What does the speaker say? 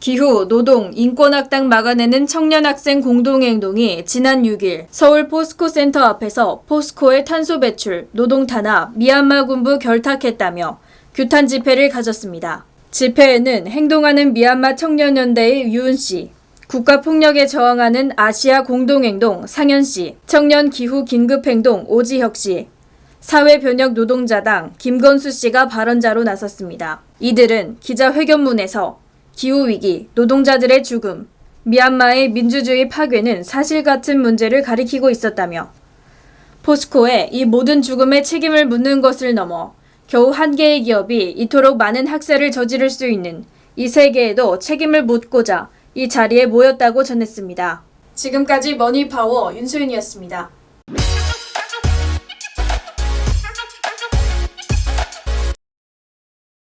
기후, 노동, 인권학당 막아내는 청년학생 공동행동이 지난 6일 서울 포스코 센터 앞에서 포스코의 탄소 배출, 노동 탄압, 미얀마 군부 결탁했다며 규탄 집회를 가졌습니다. 집회에는 행동하는 미얀마 청년연대의 유은 씨, 국가폭력에 저항하는 아시아 공동행동 상현 씨, 청년 기후 긴급행동 오지혁 씨, 사회변혁 노동자당 김건수 씨가 발언자로 나섰습니다. 이들은 기자회견문에서 기후위기, 노동자들의 죽음, 미얀마의 민주주의 파괴는 사실 같은 문제를 가리키고 있었다며 포스코에 이 모든 죽음의 책임을 묻는 것을 넘어 겨우 한 개의 기업이 이토록 많은 학살을 저지를 수 있는 이 세계에도 책임을 묻고자 이 자리에 모였다고 전했습니다. 지금까지 머니파워 윤소윤이었습니다.